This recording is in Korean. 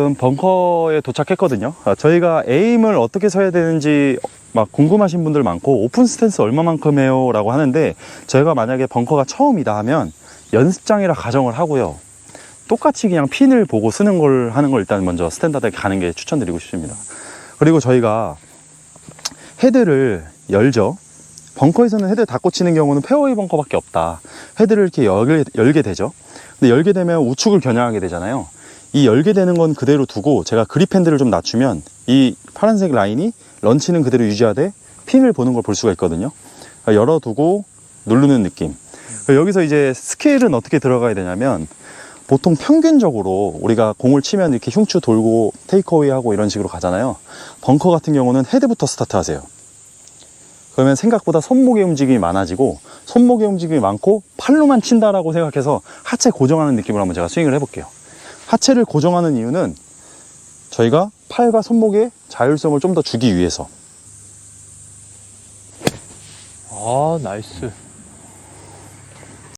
지금 벙커에 도착했거든요. 아, 저희가 에임을 어떻게 서야 되는지 막 궁금하신 분들 많고 오픈 스탠스 얼마만큼 해요? 라고 하는데 저희가 만약에 벙커가 처음이다 하면 연습장이라 가정을 하고요. 똑같이 그냥 핀을 보고 쓰는 걸 하는 걸 일단 먼저 스탠다드에 가는 게 추천드리고 싶습니다. 그리고 저희가 헤드를 열죠. 벙커에서는 헤드 닫고 치는 경우는 페어웨이 벙커밖에 없다. 헤드를 이렇게 열게, 열게 되죠. 근데 열게 되면 우측을 겨냥하게 되잖아요. 이 열게 되는 건 그대로 두고 제가 그립 핸들을 좀 낮추면 이 파란색 라인이 런치는 그대로 유지하되 핀을 보는 걸 볼 수가 있거든요. 그러니까 열어두고 누르는 느낌. 여기서 이제 스케일은 어떻게 들어가야 되냐면 보통 평균적으로 우리가 공을 치면 이렇게 흉추 돌고 테이크어웨이 하고 이런 식으로 가잖아요. 벙커 같은 경우는 헤드부터 스타트 하세요. 그러면 생각보다 손목의 움직임이 많아지고 손목의 움직임이 많고 팔로만 친다라고 생각해서 하체 고정하는 느낌으로 한번 제가 스윙을 해볼게요. 하체를 고정하는 이유는 저희가 팔과 손목의 자율성을 좀 더 주기 위해서 아, 나이스.